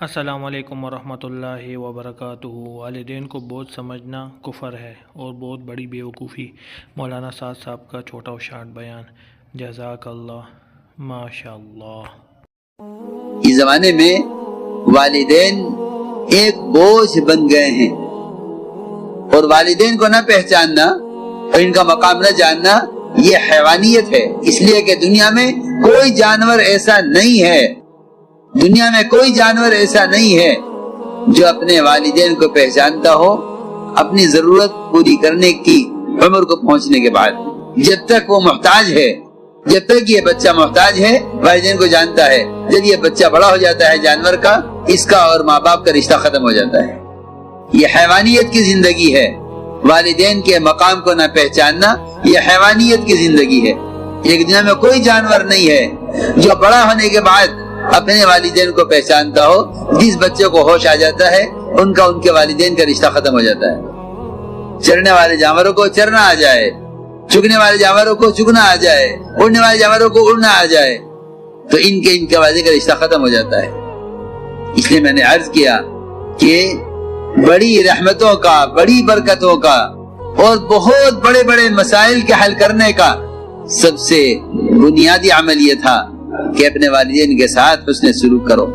السلام علیکم ورحمۃ اللہ وبرکاتہ۔ والدین کو بہت سمجھنا کفر ہے اور بہت بڑی بیوقوفی۔ مولانا سعد صاحب کا چھوٹا و شارٹ بیان۔ جزاک اللہ۔ ماشاء اللہ اس زمانے میں والدین ایک بوجھ بن گئے ہیں۔ اور والدین کو نہ پہچاننا اور ان کا مقام نہ جاننا یہ حیوانیت ہے۔ اس لیے کہ دنیا میں کوئی جانور ایسا نہیں ہے۔ دنیا میں کوئی جانور ایسا نہیں ہے جو اپنے والدین کو پہچانتا ہو، اپنی ضرورت پوری کرنے کی عمر کو پہنچنے کے بعد۔ جب تک وہ محتاج ہے، جب تک یہ بچہ محتاج ہے، والدین کو جانتا ہے۔ جب یہ بچہ بڑا ہو جاتا ہے جانور کا، اس کا اور ماں باپ کا رشتہ ختم ہو جاتا ہے۔ یہ حیوانیت کی زندگی ہے۔ والدین کے مقام کو نہ پہچاننا یہ حیوانیت کی زندگی ہے۔ ایک دنیا میں کوئی جانور نہیں ہے جو بڑا ہونے کے بعد اپنے والدین کو پہچانتا ہو، جس بچے کو ہوش آ جاتا ہے، ان کا، ان کے والدین کا رشتہ ختم ہو جاتا ہے۔ چرنے والے جانوروں کو چرنا آ جائے چگنے والے جانوروں کو چگنا آ جائے، اڑنے والے جانوروں کو اڑنا آ جائے، تو ان کے ان کے والدین کا رشتہ ختم ہو جاتا ہے۔ اس لیے میں نے عرض کیا کہ بڑی رحمتوں کا، بڑی برکتوں کا اور بہت بڑے بڑے مسائل کے حل کرنے کا سب سے بنیادی عمل یہ تھا۔ کہ اپنے والدین کے ساتھ اس نے سلوک کرو۔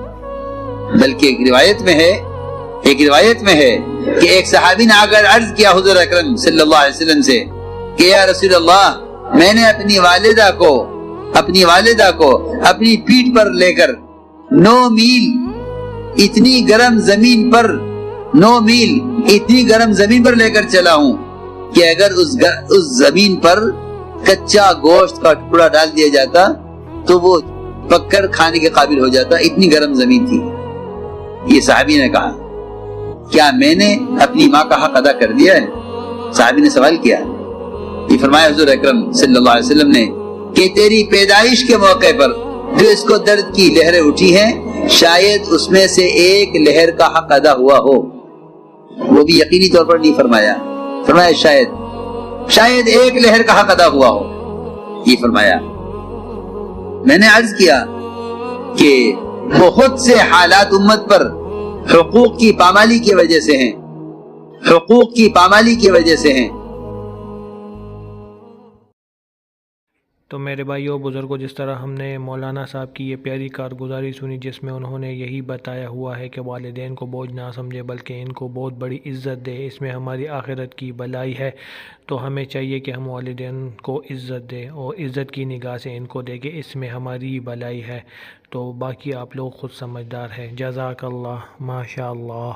بلکہ ایک روایت میں ہے ایک روایت میں ہے کہ ایک صحابی نے اگر عرض کیا حضور اکرم صلی اللہ علیہ وسلم سے کہ یا رسول اللہ میں نے اپنی والدہ کو اپنی والدہ کو اپنی پیٹ پر لے کر نو میل اتنی گرم زمین پر نو میل اتنی گرم زمین پر لے کر چلا ہوں کہ اگر اس, اس زمین پر کچا گوشت کا ٹکڑا ڈال دیا جاتا تو وہ پکڑ کھانے کے قابل ہو جاتا، اتنی گرم زمین تھی۔ یہ صحابی نے کہا، کیا میں نے اپنی ماں کا حق ادا کر دیا ہے؟ صحابی نے سوال کیا۔ یہ فرمایا، حضور اکرم صلی اللہ علیہ وسلم نے کہ تیری پیدائش کے موقع پر جو اس کو درد کی لہریں اٹھی ہیں، شاید اس میں سے ایک لہر کا حق ادا ہوا ہو۔ وہ بھی یقینی طور پر نہیں فرمایا۔ فرمایا، شاید شاید ایک لہر کا حق ادا ہوا ہو۔ یہ فرمایا میں نے عرض کیا کہ بہت سے حالات امت پر حقوق کی پامالی کی وجہ سے ہیں۔ حقوق کی پامالی کی وجہ سے ہیں۔ تو میرے بھائیو بزرگوں جس طرح ہم نے مولانا صاحب کی یہ پیاری کارگزاری سنی، جس میں انہوں نے یہی بتایا ہوا ہے کہ والدین کو بوجھ نہ سمجھے، بلکہ ان کو بہت بڑی عزت دے، اس میں ہماری آخرت کی بلائی ہے۔ تو ہمیں چاہیے کہ ہم والدین کو عزت دیں اور عزت کی نگاہ سے ان کو دے کہ اس میں ہماری بلائی ہے۔ تو باقی آپ لوگ خود سمجھدار ہیں۔ جزاک اللہ ماشاء اللہ